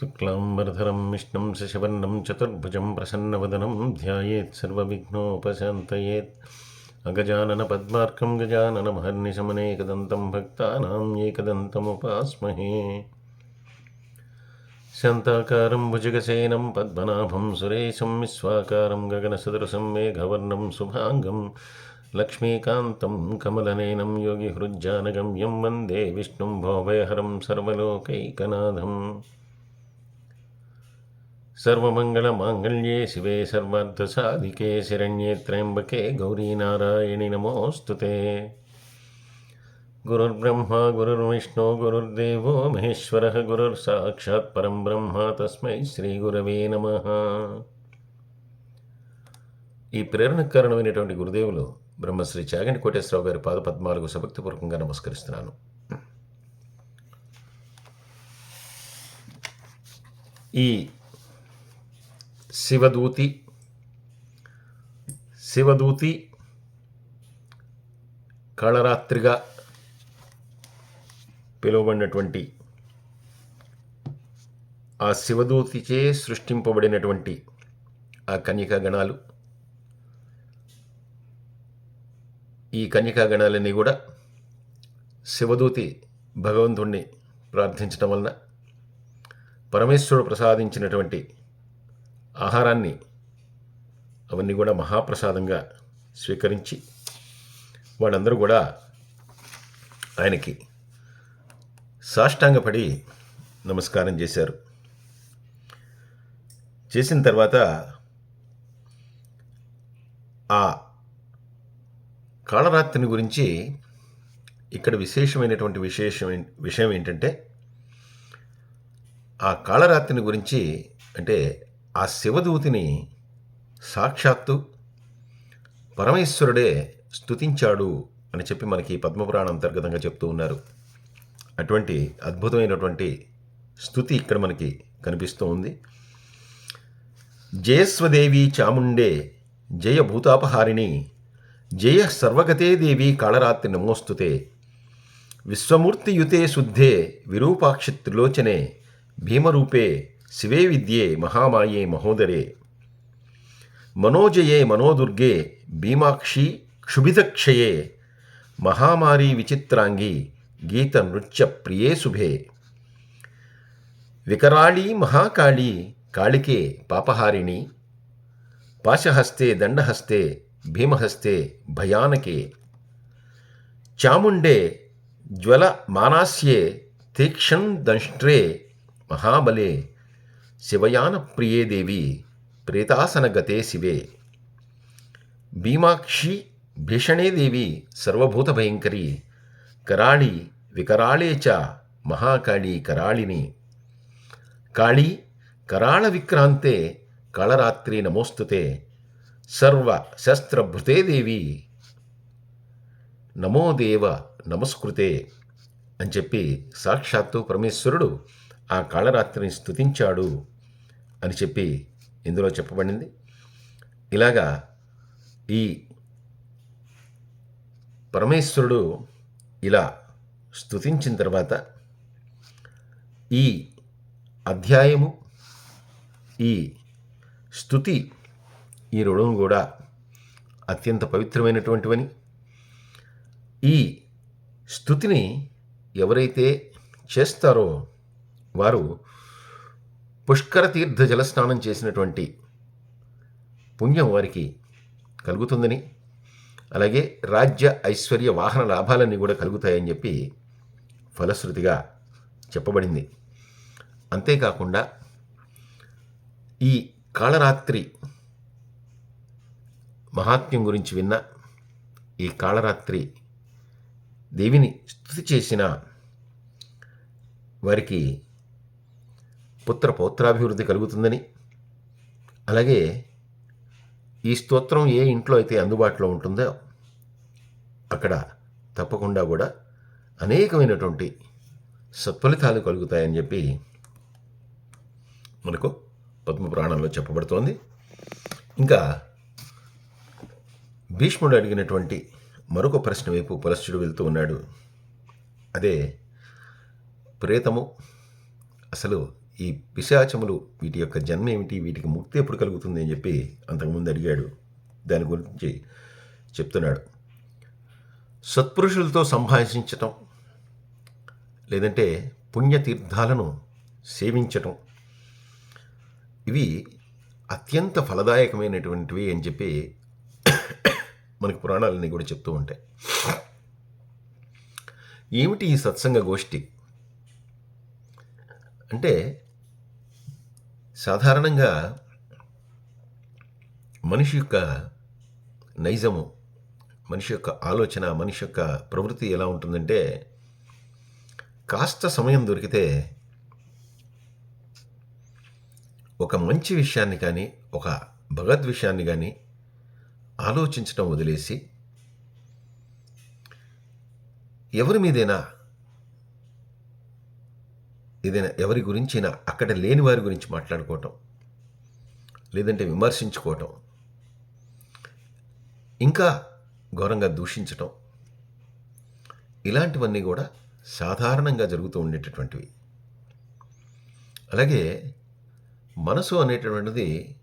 शुक्लाम्बरधरं विष्णुं शशिवर्णं, चतुर्भुजं प्रसन्नवदनं, ध्यायेत् सर्वविघ्नोपशान्तयेत्। अगजाननपद्मार्कं गजाननमहर्निशमनेकदन्तं भक्तानां एकदन्तमुपास्महे। शान्ताकारं, भुजगसेनं, पद्मनाभं, सुरेशं, विश्वाकारं, गगनसदृशं, मेघवर्णं, शुभाङ्गं, लक्ष्मीकान्तं, कमलनयनं, योगिहृज्जानगम्यं, वंदे विष्णुं, भोभयहरं, सर्वलोकैकनाथम्। సర్వమంగళమాంగళ్యే శివే సర్వార్థసాధికే శిరణ్యే త్రయంబకే గౌరీనారాయణి నమోస్తుతే గురుర్బ్రహ్మ గురుర్విష్ణు గురుర్దేవో మహేశ్వర గురుర్ సాక్షాత్ పరం బ్రహ్మ తస్మై శ్రీగురవే నమ. ఈ ప్రేరణ కారణమైనటువంటి గురుదేవులు బ్రహ్మశ్రీ చాగంటి కోటేశ్వరరావు గారి పాద పద్మాలకు సభక్తిపూర్వకంగా నమస్కరిస్తున్నాను. ఈ శివదూతి శివదూతి కాళరాత్రిగా పిలువబడినటువంటి ఆ శివదూతిచే సృష్టింపబడినటువంటి ఆ కన్యకా గణాలు. ఈ కన్యకా గణాలన్నీ కూడా శివదూతి భగవంతుణ్ణి ప్రార్థించడం వలన పరమేశ్వరుడు ప్రసాదించినటువంటి ఆహారాన్ని అవన్నీ కూడా మహాప్రసాదంగా స్వీకరించి వాళ్ళందరూ కూడా ఆయనకి సాష్టాంగపడి నమస్కారం చేశారు. చేసిన తర్వాత ఆ కాళరాత్రిని గురించి ఇక్కడ విశేషమైనటువంటి విశేషం విషయం ఏంటంటే ఆ కాళరాత్రిని గురించి అంటే ఆ శివదూతిని సాక్షాత్తు పరమేశ్వరుడే స్తుతించాడు అని చెప్పి మనకి పద్మపురాణ అంతర్గతంగా చెప్తూ ఉన్నారు. అటువంటి అద్భుతమైనటువంటి స్థుతి ఇక్కడ మనకి కనిపిస్తూ ఉంది. జయస్వదేవి చాముండే జయ భూతాపహారిణి జయ సర్వగతే దేవి కాళరాత్రి నమోస్తుతే విశ్వమూర్తియుతే శుద్ధే విరూపాక్షి త్రిలోచనే భీమరూపే शिवे विद्ये महामाये महोदरे मनोजये मनोदुर्गे भीमाक्षी क्षुभितक्ष महामारी विचित्रांगी गीत नृत्य प्रिय शुभे विकराली महाकाली कालिके पापहारिणी पाशहस्ते दंडहस्ते भीमहस्ते भयानके चामुंडे ज्वल मानास्ये तीक्षण दंष्ट्रे महाबले శివయాన ప్రియే దేవి ప్రేతాసనగతే శివే. భీమాక్షి భీషణే దేవి సర్వభూతభయంకరి కరాళి వికరాళే చ మహాకాళీ కరాళిని. కాళీ కరాళ విక్రాంతే కళరాత్రి నమోస్తుతే సర్వ శస్త్రభృతే దేవి. నమో దేవ నమస్కృతే అని చెప్పి సాక్షాత్తు పరమేశ్వరుడు ఆ కాళరాత్రిని స్తుతించాడు. అని చెప్పి ఇందులో చెప్పబడింది. ఇలాగా ఈ పరమేశ్వరుడు ఇలా స్తుతించిన తర్వాత ఈ అధ్యాయము ఈ స్థుతి ఈ రుణం కూడా అత్యంత పవిత్రమైనటువంటివని. ఈ స్థుతిని ఎవరైతే చేస్తారో వారు పుష్కర తీర్థ జలస్నానం చేసినటువంటి పుణ్యం వారికి కలుగుతుందని అలాగే రాజ్య ఐశ్వర్య వాహన లాభాలన్నీ కూడా కలుగుతాయని చెప్పి ఫలశ్రుతిగా చెప్పబడింది. అంతేకాకుండా ఈ కాళరాత్రి మహాత్మ్యం గురించి విన్న ఈ కాళరాత్రి దేవిని స్థుతి చేసిన వారికి పుత్ర పౌత్రాభివృద్ధి కలుగుతుందని. అలాగే ఈ స్తోత్రం ఏ ఇంట్లో అయితే అందుబాటులో ఉంటుందో అక్కడ తప్పకుండా కూడా అనేకమైనటువంటి సత్ఫలితాలు కలుగుతాయని చెప్పి మనకు పద్మపురాణంలో చెప్పబడుతోంది. ఇంకా భీష్ముడు అడిగినటువంటి మరొక ప్రశ్న వైపు పులశ్చుడు వెళ్తూ ఉన్నాడు. అదే ప్రేతము అసలు ఈ పిశాచములు వీటి యొక్క జన్మ ఏమిటి వీటికి ముక్తి ఎప్పుడు కలుగుతుంది అని చెప్పి అంతకుముందు అడిగాడు. దాని గురించి చెప్తున్నాడు. సత్పురుషులతో సంభాషించటం లేదంటే పుణ్యతీర్థాలను సేవించటం ఇవి అత్యంత ఫలదాయకమైనటువంటివి అని చెప్పి మనకి పురాణాలన్నీ కూడా చెప్తూ ఉంటాయి. ఏమిటి ఈ సత్సంగ గోష్ఠి? అంటే సాధారణంగా మనిషి యొక్క నైజము మనిషి యొక్క ఆలోచన మనిషి యొక్క ప్రవృత్తి ఎలా ఉంటుందంటే కాస్త సమయం దొరికితే ఒక మంచి విషయాన్ని కానీ ఒక భగవద్ విషయాన్ని కానీ ఆలోచించడం వదిలేసి ఎవరి మీదైనా ఏదైనా ఎవరి గురించైనా అక్కడ లేని వారి గురించి మాట్లాడుకోవటం లేదంటే విమర్శించుకోవటం ఇంకా ఘోరంగా దూషించటం ఇలాంటివన్నీ కూడా సాధారణంగా జరుగుతూ ఉండేటటువంటివి. అలాగే మనసు అనేటటువంటిది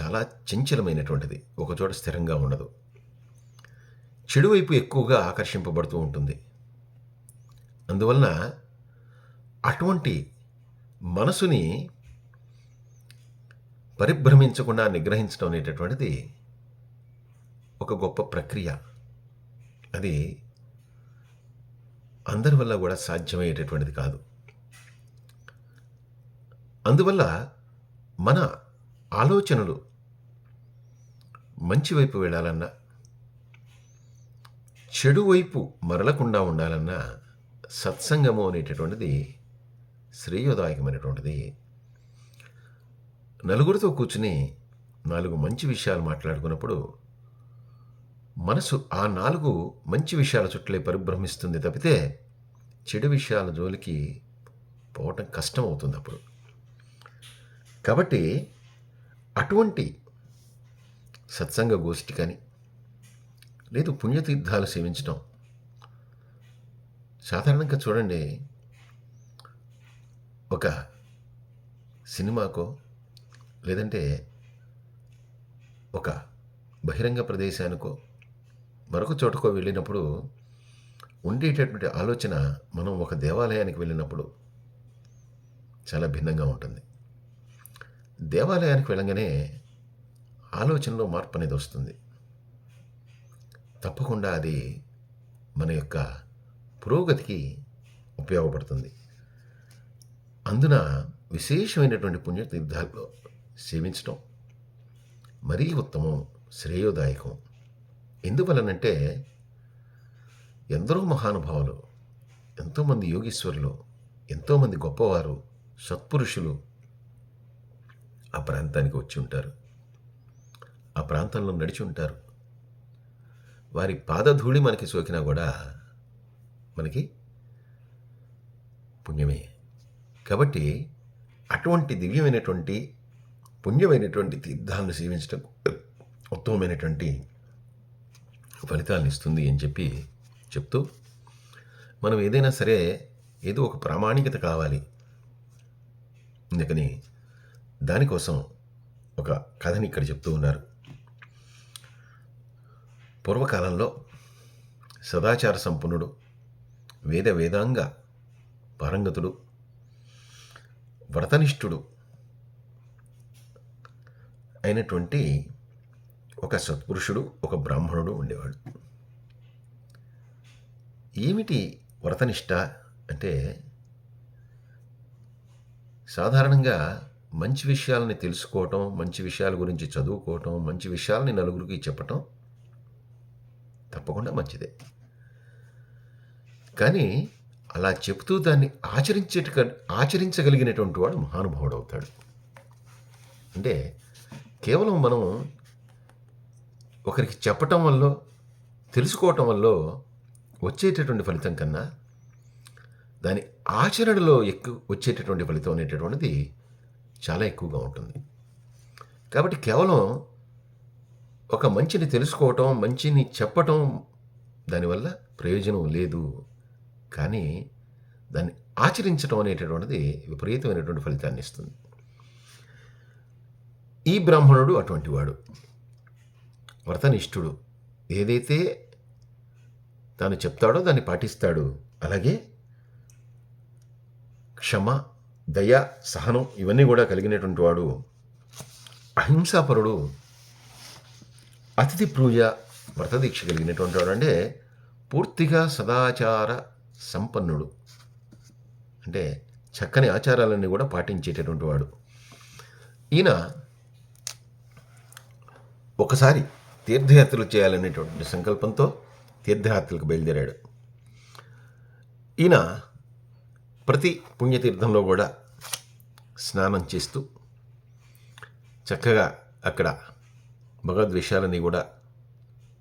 చాలా చంచలమైనటువంటిది ఒకచోట స్థిరంగా ఉండదు. చెడువైపు ఎక్కువగా ఆకర్షింపబడుతూ ఉంటుంది. అందువలన అటువంటి మనసుని పరిభ్రమించకుండా నిగ్రహించడం అనేటటువంటిది ఒక గొప్ప ప్రక్రియ. అది అందరి వల్ల కూడా సాధ్యమయ్యేటటువంటిది కాదు. అందువల్ల మన ఆలోచనలు మంచి వైపు వెళ్ళాలన్నా చెడు వైపు మరలకుండా ఉండాలన్నా సత్సంగము అనేటటువంటిది శ్రేయోదాయకమైనటువంటిది. నలుగురితో కూర్చుని నాలుగు మంచి విషయాలు మాట్లాడుకున్నప్పుడు మనసు ఆ నాలుగు మంచి విషయాల చుట్టలే పరిభ్రమిస్తుంది తప్పితే చెడు విషయాల జోలికి పోవటం కష్టం అవుతుంది అప్పుడు. కాబట్టి అటువంటి సత్సంగ గోష్ఠి కానీ లేదు పుణ్యతీర్థాలు సేవించడం సాధారణంగా చూడండి ఒక సినిమాకో లేదంటే ఒక బహిరంగ ప్రదేశానికో మరొక చోటకో వెళ్ళినప్పుడు ఉండేటటువంటి ఆలోచన మనం ఒక దేవాలయానికి వెళ్ళినప్పుడు చాలా భిన్నంగా ఉంటుంది. దేవాలయానికి వెళ్ళగానే ఆలోచనలో మార్పు అనేది వస్తుంది. తప్పకుండా అది మన యొక్క పురోగతికి ఉపయోగపడుతుంది. అందున విశేషమైనటువంటి పుణ్యతీర్థాల్లో సేవించడం మరీ ఉత్తమం శ్రేయోదాయకం. ఎందువలనంటే ఎందరో మహానుభావులు ఎంతోమంది యోగీశ్వరులు ఎంతోమంది గొప్పవారు సత్పురుషులు ఆ ప్రాంతానికి వచ్చి ఉంటారు. ఆ ప్రాంతంలో నడిచి ఉంటారు. వారి పాదధూళి మనకి సోకినా కూడా మనకి పుణ్యమే. కాబట్టి అటువంటి దివ్యమైనటువంటి పుణ్యమైనటువంటి తీర్థాలను సేవించడం ఉత్తమమైనటువంటి ఫలితాలను ఇస్తుంది అని చెప్పి చెప్తూ మనం ఏదైనా సరే ఏదో ఒక ప్రామాణికత కావాలి. అందుకని దానికోసం ఒక కథని ఇక్కడ చెప్తూ ఉన్నారు. పూర్వకాలంలో సదాచార సంపన్నుడు వేద వేదాంగ పారంగతుడు వ్రతనిష్ఠుడు అయినటువంటి ఒక సత్పురుషుడు ఒక బ్రాహ్మణుడు ఉండేవాడు. ఏమిటి వ్రతనిష్ట అంటే? సాధారణంగా మంచి విషయాలని తెలుసుకోవటం మంచి విషయాల గురించి చదువుకోవటం మంచి విషయాలని నలుగురికి చెప్పటం తప్పకుండా మంచిదే. కానీ అలా చెబుతూ దాన్ని ఆచరించేట ఆచరించగలిగినటువంటి వాడు మహానుభావుడు అవుతాడు అంటే కేవలం మనం ఒకరికి చెప్పటం వల్ల తెలుసుకోవటం వల్ల వచ్చేటటువంటి ఫలితం కన్నా దాని ఆచరణలో ఎక్కువ వచ్చేటటువంటి ఫలితం అనేటటువంటిది చాలా ఎక్కువగా ఉంటుంది. కాబట్టి కేవలం ఒక మంచిని తెలుసుకోవటం మంచిని చెప్పటం దానివల్ల ప్రయోజనం లేదు. కానీ దాన్ని ఆచరించడం అనేటటువంటిది విపరీతమైనటువంటి ఫలితాన్ని ఇస్తుంది. ఈ బ్రాహ్మణుడు అటువంటి వాడు. వ్రతనిష్ఠుడు. ఏదైతే తాను చెప్తాడో దాన్ని పాటిస్తాడు. అలాగే క్షమ దయ సహనం ఇవన్నీ కూడా కలిగినటువంటి వాడు. అహింసాపరుడు అతిథి పూజ వ్రతదీక్ష కలిగినటువంటి వాడు అంటే పూర్తిగా సదాచార సంపన్నుడు. అంటే చక్కని ఆచారాలన్నీ కూడా పాటించేటటువంటి వాడు. ఈయన ఒకసారి తీర్థయాత్రలు చేయాలనేటువంటి సంకల్పంతో తీర్థయాత్రలకు బయలుదేరాడు. ఈయన ప్రతి పుణ్యతీర్థంలో కూడా స్నానం చేస్తూ చక్కగా అక్కడ భగవద్విషయాలని కూడా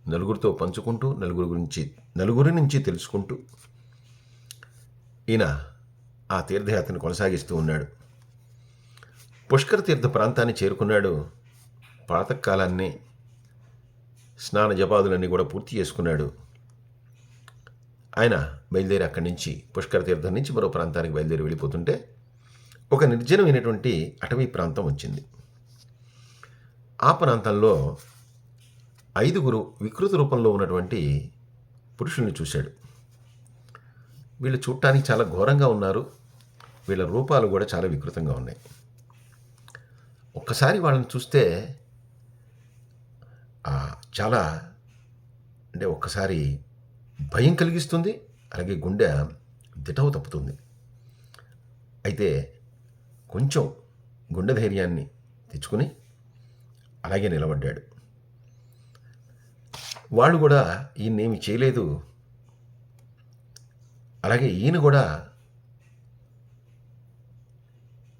నలుగురితో పంచుకుంటూ నలుగురి గురించి నలుగురి నుంచి తెలుసుకుంటూ ఈయన ఆ తీర్థయాత్రను కొనసాగిస్తూ ఉన్నాడు. పుష్కర తీర్థ ప్రాంతాన్ని చేరుకున్నాడు. ప్రాతకాలాన్ని స్నాన జపాదులన్నీ కూడా పూర్తి చేసుకున్నాడు. ఆయన బయలుదేరి అక్కడి నుంచి పుష్కర తీర్థం నుంచి మరో ప్రాంతానికి బయలుదేరి వెళ్ళిపోతుంటే ఒక నిర్జనమైనటువంటి అటవీ ప్రాంతం వచ్చింది. ఆ ప్రాంతంలో ఐదుగురు వికృత రూపంలో ఉన్నటువంటి పురుషుల్ని చూశాడు. వీళ్ళు చూడటానికి చాలా ఘోరంగా ఉన్నారు. వీళ్ళ రూపాలు కూడా చాలా వికృతంగా ఉన్నాయి. ఒక్కసారి వాళ్ళని చూస్తే చాలా అంటే ఒక్కసారి భయం కలిగిస్తుంది అలాగే గుండె దిటవు తప్పుతుంది. అయితే కొంచెం గుండె ధైర్యాన్ని తెచ్చుకుని అలాగే నిలబడ్డాడు. వాళ్ళు కూడా ఈయన్నేమి చేయలేదు అలాగే ఈయన కూడా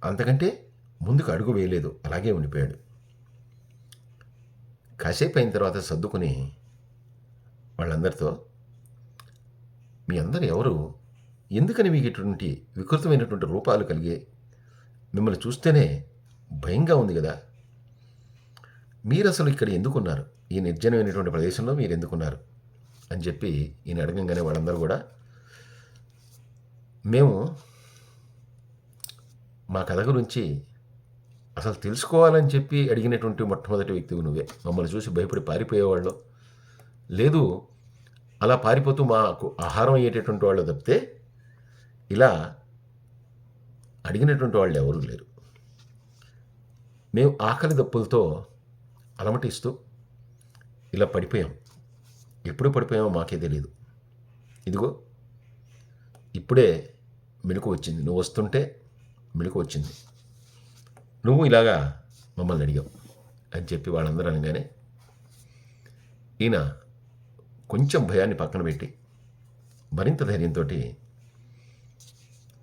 అంతకంటే ముందుకు అడుగు వేయలేదు అలాగే ఉండిపోయాడు. కాసేపు అయిన తర్వాత సర్దుకుని వాళ్ళందరితో మీ అందరు ఎవరు? ఎందుకని మీకు ఇటువంటి వికృతమైనటువంటి రూపాలు కలిగే? మిమ్మల్ని చూస్తేనే భయంగా ఉంది కదా. మీరు అసలు ఇక్కడ ఎందుకున్నారు? ఈ నిర్జనమైనటువంటి ప్రదేశంలో మీరు ఎందుకున్నారు? అని చెప్పి ఈయన అడగంగానే వాళ్ళందరూ కూడా మేము మా కథ గురించి అసలు తెలుసుకోవాలని చెప్పి అడిగినటువంటి మొట్టమొదటి వ్యక్తివి నువ్వే. మమ్మల్ని చూసి భయపడి పారిపోయేవాళ్ళు. లేదు అలా పారిపోతూ మాకు ఆహారం అయ్యేటటువంటి వాళ్ళు తప్పితే ఇలా అడిగినటువంటి వాళ్ళు ఎవరూ లేరు. మేము ఆకలి దప్పులతో అలమటిస్తూ ఇలా పడిపోయాం. ఎప్పుడు పడిపోయామో మాకే తెలియదు ఇదిగో ఇప్పుడే మెలకు వచ్చింది. నువ్వు వస్తుంటే మెలకు వచ్చింది. నువ్వు ఇలాగా మమ్మల్ని అడిగావు అని చెప్పి వాళ్ళందరూ అనగానే ఈయన కొంచెం భయాన్ని పక్కన పెట్టి మరింత ధైర్యంతో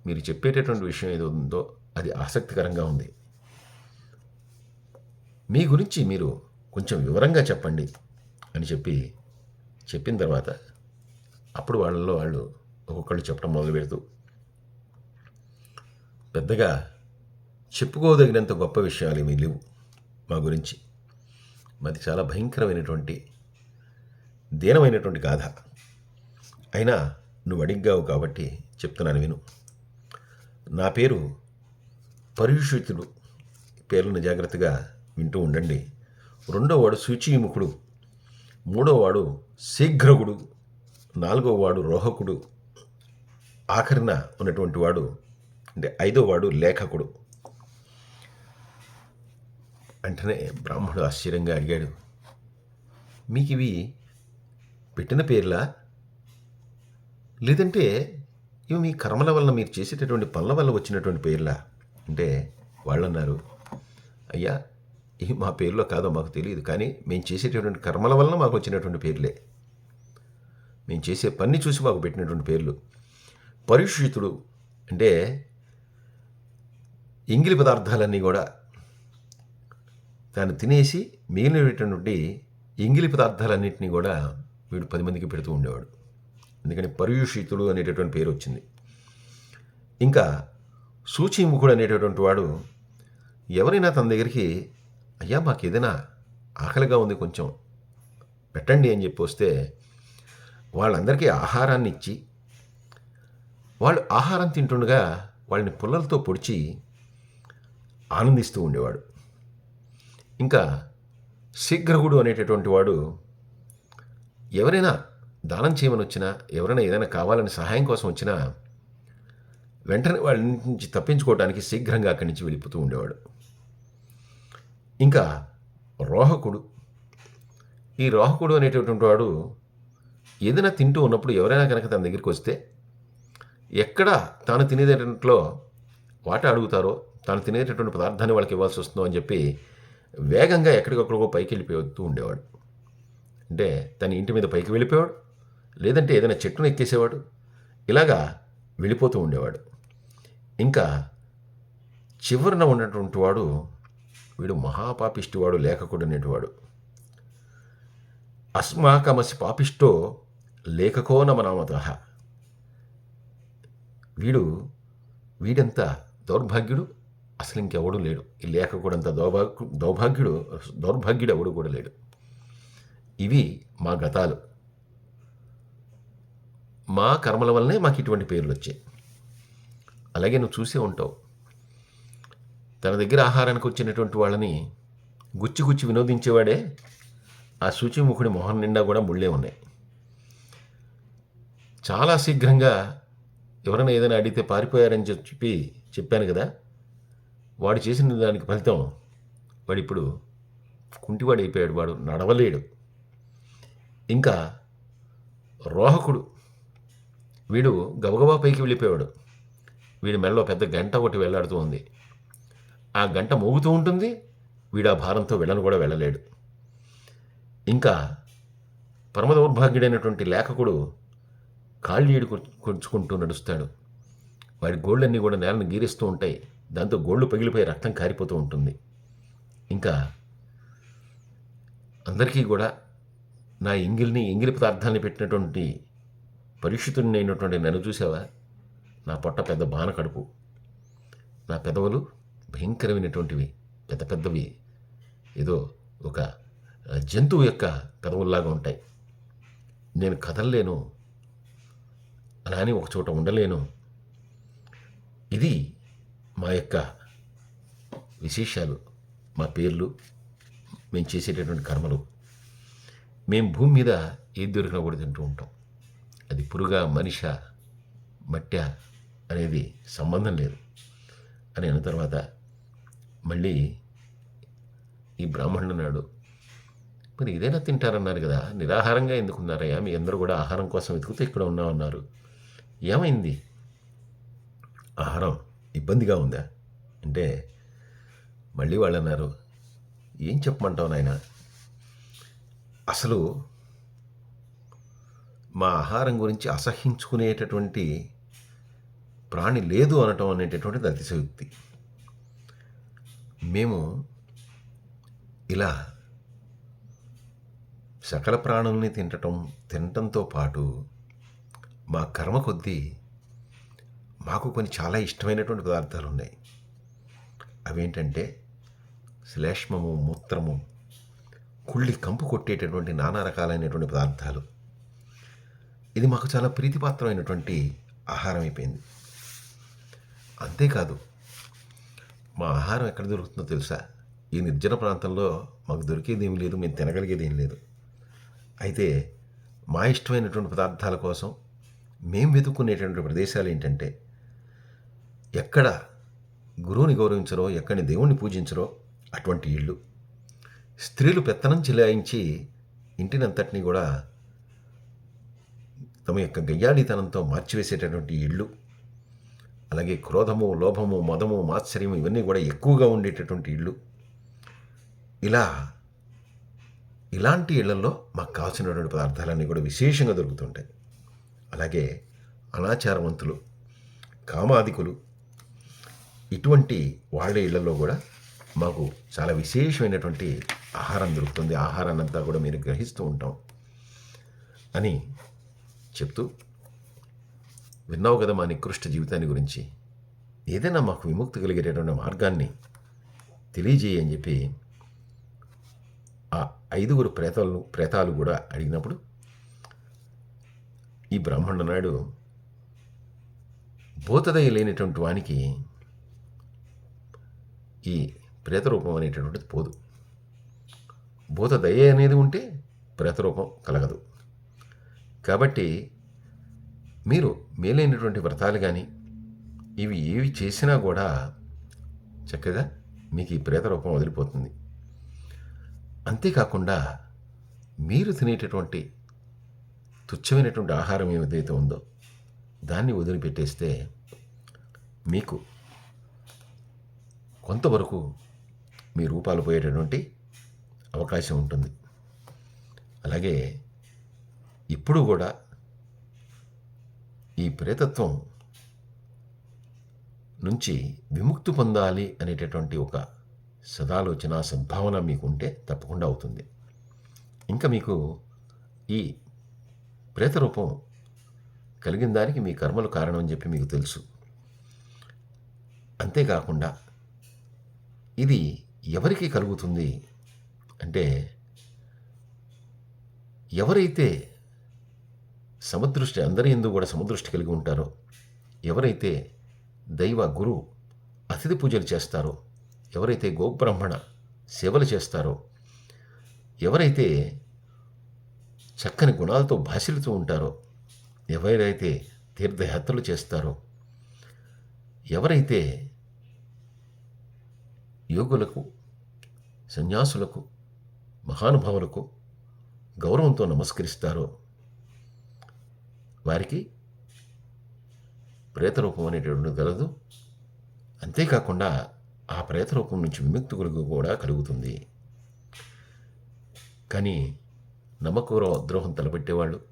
మీరు చెప్పేటటువంటి విషయం ఏదో ఉందో అది ఆసక్తికరంగా ఉంది. మీ గురించి మీరు కొంచెం వివరంగా చెప్పండి అని చెప్పి చెప్పిన తర్వాత అప్పుడు వాళ్ళలో వాళ్ళు ఒక్కొక్కళ్ళు చెప్పడం మొదలు పెడుతూ పెద్దగా చెప్పుకోదగినంత గొప్ప విషయాలు ఏమీ లేవు మా గురించి. మాది చాలా భయంకరమైనటువంటి దీనమైనటువంటి గాథ. అయినా నువ్వు అడిగావు కాబట్టి చెప్తున్నాను విను. నా పేరు పరుషితుడు పేర్లను జాగ్రత్తగా వింటూ ఉండండి. రెండోవాడు శుచీముఖుడు మూడోవాడు శీఘ్రగుడు. నాలుగోవాడు రోహకుడు. ఆఖరిన ఉన్నటువంటి వాడు అంటే ఐదో వాడు లేఖకుడు. వెంటనే బ్రాహ్మణుడు ఆశ్చర్యంగా అడిగాడు మీకు ఇవి పెట్టిన పేర్లా? లేదంటే ఇవి మీ కర్మల వల్ల మీరు చేసేటటువంటి పనుల వల్ల వచ్చినటువంటి పేర్లా? అంటే వాళ్ళు అన్నారు అయ్యా ఇవి మా పేర్లో కాదో మాకు తెలియదు కానీ మేము చేసేటటువంటి కర్మల వలన మాకు వచ్చినటువంటి పేర్లే. మేము చేసే పని చూసి మాకు పెట్టినటువంటి పేర్లు. పరిశుద్ధుడు అంటే ఇంగిలి పదార్థాలన్నీ కూడా తాను తినేసి మిగిలినటువంటి ఎంగిలి పదార్థాలన్నింటినీ కూడా వీడు పది మందికి పెడుతూ ఉండేవాడు. ఎందుకని పర్యూషితుడు అనేటటువంటి పేరు వచ్చింది. ఇంకా సూచీముఖుడు అనేటటువంటి వాడు ఎవరైనా తన దగ్గరికి అయ్యా మాకు ఏదైనా ఆకలిగా ఉంది కొంచెం పెట్టండి అని చెప్పి వస్తే వాళ్ళందరికీ ఆహారాన్ని ఇచ్చి వాళ్ళు ఆహారం తింటుండగా వాళ్ళని పుల్లలతో పొడిచి ఆనందిస్తూ ఉండేవాడు. ఇంకా శీఘ్రగుడు అనేటటువంటి వాడు ఎవరైనా దానం చేయమని వచ్చినా ఎవరైనా ఏదైనా కావాలని సహాయం కోసం వచ్చినా వెంటనే వాళ్ళ నుంచి తప్పించుకోవడానికి శీఘ్రంగా అక్కడి నుంచి వెళ్ళిపోతూ ఉండేవాడు. ఇంకా రోహకుడు ఈ రోహకుడు అనేటటువంటి వాడు ఏదైనా తింటూ ఉన్నప్పుడు ఎవరైనా కనుక తన దగ్గరికి వస్తే ఎక్కడ తాను తినేటట్లో వాట అడుగుతారో తాను తినేటటువంటి పదార్థాన్ని వాళ్ళకి ఇవ్వాల్సి వస్తుందో అని చెప్పి వేగంగా ఎక్కడికక్కడికో పైకి వెళ్ళిపోతూ ఉండేవాడు. అంటే తన ఇంటి మీద పైకి వెళ్ళిపోయాడు లేదంటే ఏదైనా చెట్టును ఎక్కేసేవాడు ఇలాగా వెళ్ళిపోతూ ఉండేవాడు. ఇంకా చివరన ఉన్నటువంటి వాడు వీడు మహాపాపిష్టివాడు లేఖకుడు అనేటివాడు. అస్మాకమసి పాపిష్టో లేఖకో నమనామత వీడు వీడంతా దౌర్భాగ్యుడు అసలు ఇంకెవడు లేడు. ఈ లేఖ కూడా దౌభాగ్యు దౌర్భాగ్యుడు దౌర్భాగ్యుడు ఎవడు కూడా లేడు. ఇవి మా గతాలు. మా కర్మల వల్లనే మాకు ఇటువంటి పేర్లు వచ్చాయి. అలాగే నువ్వు చూసే ఉంటావు. తన దగ్గర ఆహారానికి వచ్చినటువంటి వాళ్ళని గుచ్చి గుచ్చి వినోదించేవాడే ఆ శుచిముఖుడి మొహం నిండా కూడా ముళ్ళే ఉన్నాయి. చాలా శీఘ్రంగా ఎవరైనా ఏదైనా అడిగితే పారిపోయారని చెప్పి చెప్పాను కదా వాడు చేసిన దానికి ఫలితం వాడు ఇప్పుడు కుంటివాడు అయిపోయాడు వాడు నడవలేడు. ఇంకా రోహకుడు వీడు గబగబా పైకి వెళ్ళిపోయాడు వీడి మెడలో పెద్ద గంట ఒకటి వెళ్ళాడుతూ ఉంది. ఆ గంట మోగుతూ ఉంటుంది వీడు ఆ భారంతో వెళ్ళను కూడా వెళ్ళలేడు. ఇంకా పరమ దౌర్భాగ్యుడైనటువంటి లేఖకుడు కాళ్ళీడు కొంచుకుంటూ నడుస్తాడు. వాడి గోళ్ళన్నీ కూడా నేలను గీరిస్తూ ఉంటాయి. దాంతో గోళ్ళు పగిలిపోయి రక్తం కారిపోతూ ఉంటుంది. ఇంకా అందరికీ కూడా నా ఎంగిల్ని ఎంగిలి పదార్థాన్ని పెట్టినటువంటి పరిశుద్ధుని అయినటువంటి నన్ను చూసావా? నా పొట్ట పెద్ద బాన కడుపు. నా పెదవులు భయంకరమైనటువంటివి పెద్ద పెద్దవి. ఏదో ఒక జంతువు యొక్క పెదవుల్లాగా ఉంటాయి. నేను కదలలేను. అలా అని ఒక చోట ఉండలేను. ఇది మా యొక్క విశేషాలు మా పేర్లు మేము చేసేటటువంటి కర్మలు మేము భూమి మీద ఏది దొరికినా కూడా తింటూ ఉంటాం. అది పురుగా మనిష మట్ట అనేది సంబంధం లేదు. అని అన్న తర్వాత మళ్ళీ ఈ బ్రాహ్మణుడు నాడు మరి ఇదైనా తింటారన్నారు కదా నిరాహారంగా ఎందుకున్నారయ్యా? మీ అందరూ కూడా ఆహారం కోసం వెతుకుతూ ఇక్కడ ఉన్నామన్నారు. ఏమైంది? ఆహారం ఇబ్బందిగా ఉందా? అంటే మళ్ళీ వాళ్ళు అన్నారు ఏం చెప్పమంటావు నాయన? అసలు మా ఆహారం గురించి అసహించుకునేటటువంటి ప్రాణి లేదు అనటం అనేటటువంటిది అతిశయోక్తి. మేము ఇలా సకల ప్రాణుల్ని తినటం తినటంతో పాటు మా కర్మ కొద్దీ మాకు కొన్ని చాలా ఇష్టమైనటువంటి పదార్థాలు ఉన్నాయి. అవేంటంటే శ్లేష్మము మూత్రము కుళ్ళి కంపు కొట్టేటటువంటి నానా రకాలైనటువంటి పదార్థాలు. ఇది మాకు చాలా ప్రీతిపాత్రమైనటువంటి ఆహారం అయిపోయింది. అంతేకాదు మా ఆహారం ఎక్కడ దొరుకుతుందో తెలుసా? ఈ నిర్జన ప్రాంతంలో మాకు దొరికేది ఏమి లేదు మేము తినగలిగేది ఏం లేదు. అయితే మా ఇష్టమైనటువంటి పదార్థాల కోసం మేము వెతుక్కునేటువంటి ప్రదేశాలు ఏంటంటే ఎక్కడ గురువుని గౌరవించరో ఎక్కడిని దేవుణ్ణి పూజించరో అటువంటి ఇళ్ళు. స్త్రీలు పెత్తనం చిలాయించి ఇంటినంతటినీ కూడా తమ యొక్క గయ్యాడితనంతో మార్చివేసేటటువంటి ఇళ్ళు. అలాగే క్రోధము లోభము మదము మాత్సర్యము ఇవన్నీ కూడా ఎక్కువగా ఉండేటటువంటి ఇళ్ళు. ఇలా ఇలాంటి ఇళ్ళలో మాకు కావాల్సినటువంటి పదార్థాలన్నీ కూడా విశేషంగా దొరుకుతుంటాయి. అలాగే అనాచారవంతులు కామాధికులు ఇటువంటి వాళ్ళ ఇళ్ళలో కూడా మాకు చాలా విశేషమైనటువంటి ఆహారం దొరుకుతుంది. ఆహారాన్ని అంతా కూడా మీరు గ్రహిస్తూ ఉంటాం అని చెప్తూ విన్నావు కదా మా నికృష్ట జీవితాన్ని గురించి? ఏదైనా మాకు విముక్తి కలిగేటటువంటి మార్గాన్ని తెలియజేయని చెప్పి ఆ ఐదుగురు ప్రేతాలను ప్రేతాలు కూడా అడిగినప్పుడు ఈ బ్రాహ్మణుడు నాయుడు భూతదయ లేనటువంటి వానికి ఈ ప్రేతరూపం అనేటటువంటిది పోదు. భూత దయ అనేది ఉంటే ప్రేతరూపం కలగదు. కాబట్టి మీరు మేలైనటువంటి వ్రతాలు కానీ ఇవి ఏవి చేసినా కూడా చక్కగా మీకు ఈ ప్రేతరూపం వదిలిపోతుంది. అంతేకాకుండా మీరు తినేటటువంటి తుచ్చమైనటువంటి ఆహారం ఏదైతే ఉందో దాన్ని వదిలిపెట్టేస్తే మీకు కొంతవరకు మీ రూపాలు పోయేటటువంటి అవకాశం ఉంటుంది. అలాగే ఇప్పుడు కూడా ఈ ప్రేతత్వం నుంచి విముక్తి పొందాలి అనేటటువంటి ఒక సదాలోచన సద్భావన మీకు ఉంటే తప్పకుండా అవుతుంది. ఇంకా మీకు ఈ ప్రేతరూపం కలిగిన దానికి మీ కర్మలు కారణం అని చెప్పి మీకు తెలుసు. అంతేకాకుండా ఇది ఎవరికి కలుగుతుంది అంటే ఎవరైతే సమదృష్టి అందరి ఎందు కూడా సమదృష్టి కలిగి ఉంటారో ఎవరైతే దైవ గురు అతిథి పూజలు చేస్తారో ఎవరైతే గోబ్రాహ్మణ సేవలు చేస్తారో ఎవరైతే చక్కని గుణాలతో భాషలుతూ ఉంటారో ఎవరైతే తీర్థయాత్రలు చేస్తారో ఎవరైతే యోగులకు సన్యాసులకు మహానుభావులకు గౌరవంతో నమస్కరిస్తారో వారికి ప్రేతరూపం అనేటటువంటి కలదు అంతేకాకుండా ఆ ప్రేతరూపం నుంచి విముక్తి కూడా కలుగుతుంది. కానీ నమ్మకూర ద్రోహం తలపెట్టేవాళ్ళు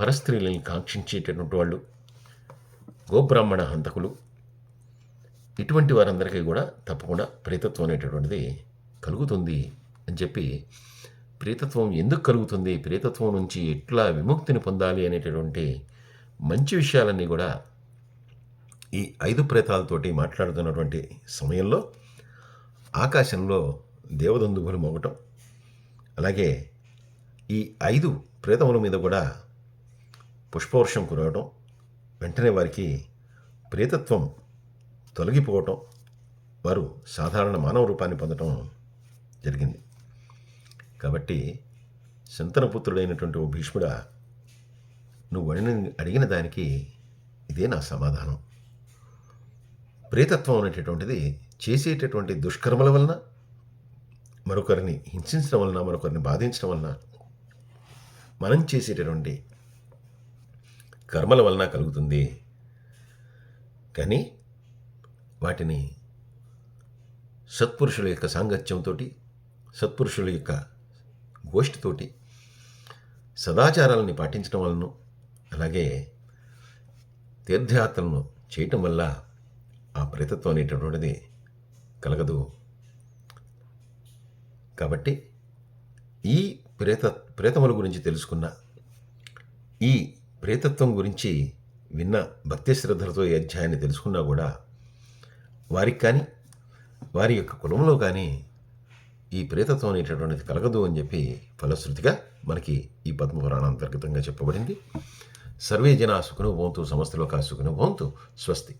పరస్త్రీలని కాంక్షించేటటువంటి వాళ్ళు గోబ్రాహ్మణ హంతకులు ఇటువంటి వారందరికీ కూడా తప్పకుండా ప్రేతత్వం అనేటటువంటిది కలుగుతుంది అని చెప్పి ప్రేతత్వం ఎందుకు కలుగుతుంది? ప్రేతత్వం నుంచి ఎట్లా విముక్తిని పొందాలి అనేటటువంటి మంచి విషయాలన్నీ కూడా ఈ ఐదు ప్రేతాలతోటి మాట్లాడుతున్నటువంటి సమయంలో ఆకాశంలో దేవదందుభులు మోగటం అలాగే ఈ ఐదు ప్రేతముల మీద కూడా పుష్పవర్షం కురవటం వెంటనే వారికి ప్రేతత్వం తొలగిపోవటం వారు సాధారణ మానవ రూపాన్ని పొందటం జరిగింది. కాబట్టి శంతనపుత్రుడైనటువంటి ఓ భీష్ముడా నువ్వు అడిగిన అడిగిన దానికి ఇదే నా సమాధానం. ప్రేతత్వం అనేటటువంటిది చేసేటటువంటి దుష్కర్మల వలన మరొకరిని హింసించడం వలన మరొకరిని బాధించడం వలన మనం చేసేటటువంటి కర్మల వలన కలుగుతుంది. కానీ వాటిని సత్పురుషుల యొక్క సాంగత్యంతో సత్పురుషుల యొక్క గోష్ఠితోటి సదాచారాలని పాటించడం వలన అలాగే తీర్థయాత్రలను చేయటం వల్ల ఆ ప్రేతత్వం అనేటటువంటిది కలగదు. కాబట్టి ఈ ప్రేత ప్రేతముల గురించి తెలుసుకున్న ఈ ప్రేతత్వం గురించి విన్న భక్తి శ్రద్ధలతో ఈ అధ్యాయాన్ని తెలుసుకున్నా కూడా వారికి కానీ వారి యొక్క కులంలో కానీ ఈ ప్రేతత్వం అనేటటువంటిది కలగదు అని చెప్పి ఫలశ్రుతిగా మనకి ఈ పద్మపురాణ అంతర్గతంగా చెప్పబడింది. సర్వే జనా సుఖను భవంతు సమస్తలోకా సుఖను భవంతు స్వస్తి.